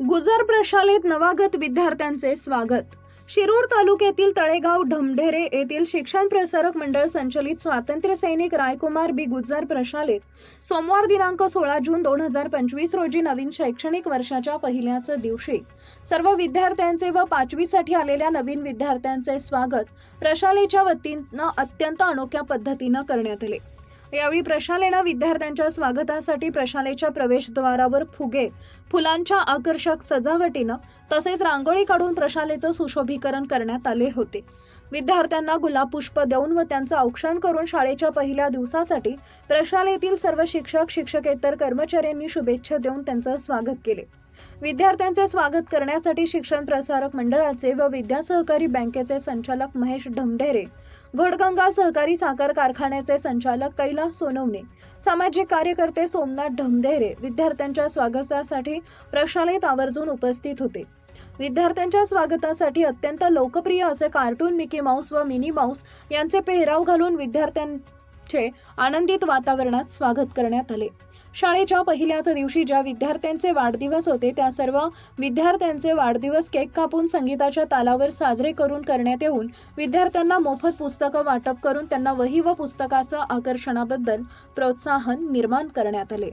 गुजर प्रशालेत नवागत विद्यार्थ्यांचे स्वागत. शिरूर तालुक्यातील तळेगाव ढमढेरे येथील शिक्षण प्रसारक मंडळ संचलित स्वातंत्र्य सैनिक रायकुमार बी. गुजर प्रशालेत सोमवार दिनांक सोळा जून दोन हजार पंचवीस रोजी नवीन शैक्षणिक वर्षाच्या पहिल्याच दिवशी सर्व विद्यार्थ्यांचे व पाचवीसाठी आलेल्या नवीन विद्यार्थ्यांचे स्वागत प्रशालेच्या वतीनं अत्यंत अनोख्या पद्धतीनं करण्यात आले. यावेळी प्रशालेनं विद्यार्थ्यांच्या स्वागतासाठी प्रशालेच्या प्रवेशद्वारावर फुगे. फुलांच्या आकर्षक सजावटीनं तसेच रांगोळी काढून प्रशालेचं सुशोभीकरण करण्यात आले होते. विद्यार्थ्यांना गुलाब पुष्प देऊन व त्यांचं औक्षण करून शाळेच्या पहिल्या दिवसासाठी प्रशालेतील सर्व शिक्षक शिक्षकेतर कर्मचाऱ्यांनी शुभेच्छा देऊन त्यांचं स्वागत केले. विद्यार्थ्यांचे स्वागत करण्यासाठी शिक्षण प्रसारक मंडळाचे व विद्या सहकारी बँकेचे संचालक महेश ढमढेरे घोडगंगा सहकारी साखर कारखान्याचे संचालक कैलास सोनवणे सामाजिक कार्यकर्ते सोमनाथ ढमढेरे विद्यार्थ्यांच्या स्वागतासाठी प्रशालेत आवर्जून उपस्थित होते. विद्यार्थ्यांच्या स्वागतासाठी अत्यंत लोकप्रिय असे कार्टून मिकी माऊस व मिनी माऊस यांचे पेहराव घालून विद्यार्थ्यांचे आनंदित वातावरणात स्वागत करण्यात आले. शाळेच्या पहिल्याच दिवशी ज्या विद्यार्थ्यांचे वाढदिवस होते त्या सर्व विद्यार्थ्यांचे वाढदिवस केक कापून संगीताच्या तालावर साजरे करून करण्यात येऊन विद्यार्थ्यांना मोफत पुस्तकं वाटप करून त्यांना वही व पुस्तकाचं आकर्षणाबद्दल प्रोत्साहन निर्माण करण्यात आले.